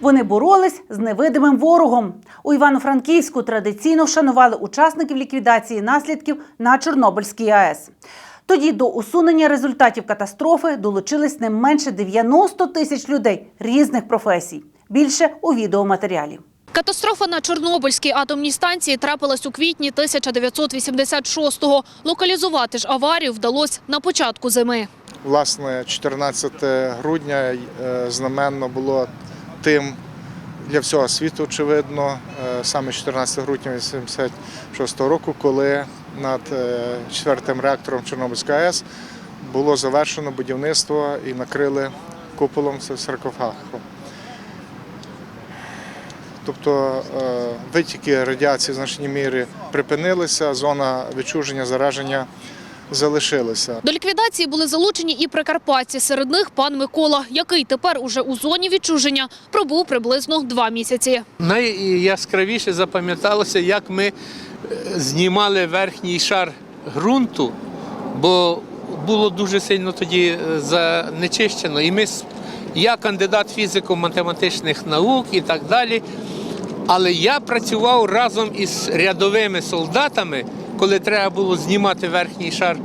Вони боролись з невидимим ворогом. У Івано-Франківську традиційно вшанували учасників ліквідації наслідків на Чорнобильській АЕС. Тоді до усунення результатів катастрофи долучились не менше 90 тисяч людей різних професій. Більше у відеоматеріалі. Катастрофа на Чорнобильській атомній станції трапилась у квітні 1986-го. Локалізувати ж аварію вдалося на початку зими. Власне, 14 грудня е, знаменно було тим для всього світу, очевидно, е, саме 14 грудня 1986 року, коли над е, четвертим реактором Чорнобильської АЕС було завершено будівництво і накрили куполом саркофагом. Тобто е, витіки радіації в значній мірі припинилися, зона відчуження зараження залишилася. До ліквідації були залучені і прикарпатці. Серед них пан Микола, який тепер уже у зоні відчуження пробув приблизно два місяці. Найяскравіше запам'яталося, як ми е, знімали верхній шар ґрунту, бо було дуже сильно тоді е, занечищено. І ми, я кандидат фізико-математичних наук і так далі. Але я працював разом із рядовими солдатами, коли треба було знімати верхній шар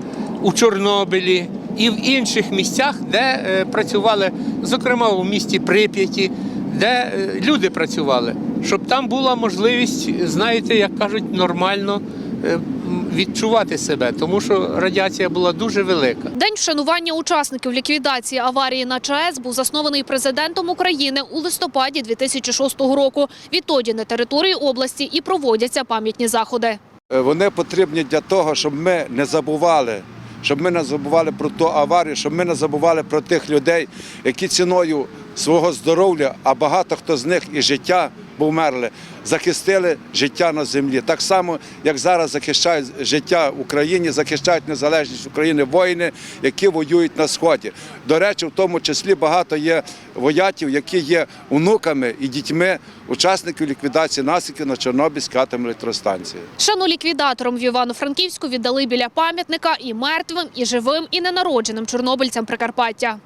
у Чорнобилі і в інших місцях, де е, працювали, зокрема у місті Прип'яті, де е, люди працювали, щоб там була можливість, знаєте, як кажуть, нормально е, відчувати себе, тому що радіація була дуже велика. День вшанування учасників ліквідації аварії на ЧАЕС був заснований президентом України у листопаді 2006 року. Відтоді на території області і проводяться пам'ятні заходи. Е, Вони потрібні для того, щоб ми не забували, щоб ми не забували про ту аварію, щоб ми не забували про тих людей, які ціною свого здоров'я, а багато хто з них і життя, бо вмерли, захистили життя на землі. Так само, як зараз захищають життя в Україні, захищають незалежність України воїни, які воюють на сході. До речі, в тому числі багато є воятів, які є онуками і дітьми учасників ліквідації наслідків на Чорнобильській атомній електростанції. Шану ліквідаторам в Івано-Франківську віддали біля пам'ятника і мертвим, і живим, і ненародженим чорнобильцям Прикарпаття.